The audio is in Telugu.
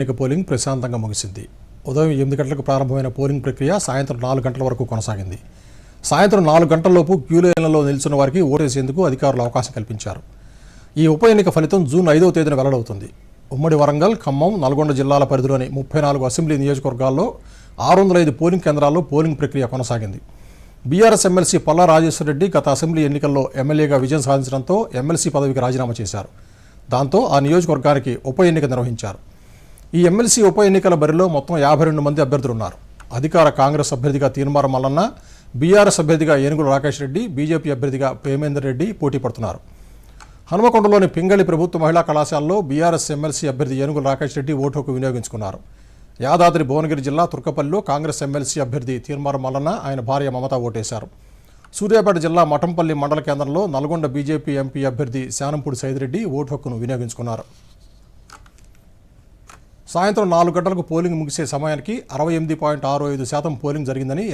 ఎన్నిక పోలింగ్ ప్రశాంతంగా ముగిసింది. ఉదయం ఎనిమిది గంటలకు ప్రారంభమైన పోలింగ్ ప్రక్రియ సాయంత్రం నాలుగు గంటల వరకు కొనసాగింది. సాయంత్రం నాలుగు గంటలలోపు క్యూలైన్లలో నిల్చున్న వారికి ఓటేసేందుకు అధికారులు అవకాశం కల్పించారు. ఈ ఉప ఎన్నిక ఫలితం జూన్ ఐదవ తేదీన వెల్లడవుతుంది. ఉమ్మడి వరంగల్ ఖమ్మం నల్గొండ జిల్లాల పరిధిలోని ముప్పై నాలుగు అసెంబ్లీ నియోజకవర్గాల్లో ఆరు వందల ఐదు పోలింగ్ కేంద్రాల్లో పోలింగ్ ప్రక్రియ కొనసాగింది. బీఆర్ఎస్ ఎమ్మెల్సీ పల్లా రాజేశ్వరరెడ్డి గత అసెంబ్లీ ఎన్నికల్లో ఎమ్మెల్యేగా విజయం సాధించడంతో ఎమ్మెల్సీ పదవికి రాజీనామా చేశారు. దాంతో ఆ నియోజకవర్గానికి ఉప ఎన్నిక నిర్వహించారు. ఈ ఎమ్మెల్సీ ఉప ఎన్నికల బరిలో మొత్తం యాభై రెండు మంది అభ్యర్థులు ఉన్నారు అధికార కాంగ్రెస్ అభ్యర్థిగా తీర్మారం మల్లన్న బీఆర్ఎస్ అభ్యర్థిగా ఏనుగుల రాకేష్ రెడ్డి బీజేపీ అభ్యర్థిగా ప్రేమేందర్ రెడ్డి పోటీ పడుతున్నారు. హనుమకొండలోని పింగళి ప్రభుత్వ మహిళా కళాశాలలో బీఆర్ఎస్ ఎమ్మెల్సీ అభ్యర్థి ఏనుగుల రాకేష్ రెడ్డి ఓటు వినియోగించుకున్నారు. యాదాద్రి భువనగిరి జిల్లా తుర్కపల్లిలో కాంగ్రెస్ ఎమ్మెల్సీ అభ్యర్థి తీర్మారం మల్లన్న ఆయన భార్య మమత ఓటేశారు. సూర్యాపేట జిల్లా మఠంపల్లి మండల కేంద్రంలో నల్గొండ బీజేపీ ఎంపీ అభ్యర్థి శానంపూడి సైదిరెడ్డి ఓటు హక్కును వినియోగించుకున్నారు. సాయంత్రం నాలుగు గంటలకు పోలింగ్ ముగిసే సమయానికి అరవై ఎనిమిది పాయింట్ ఆరు ఐదు శాతం పోలింగ్ జరిగిందని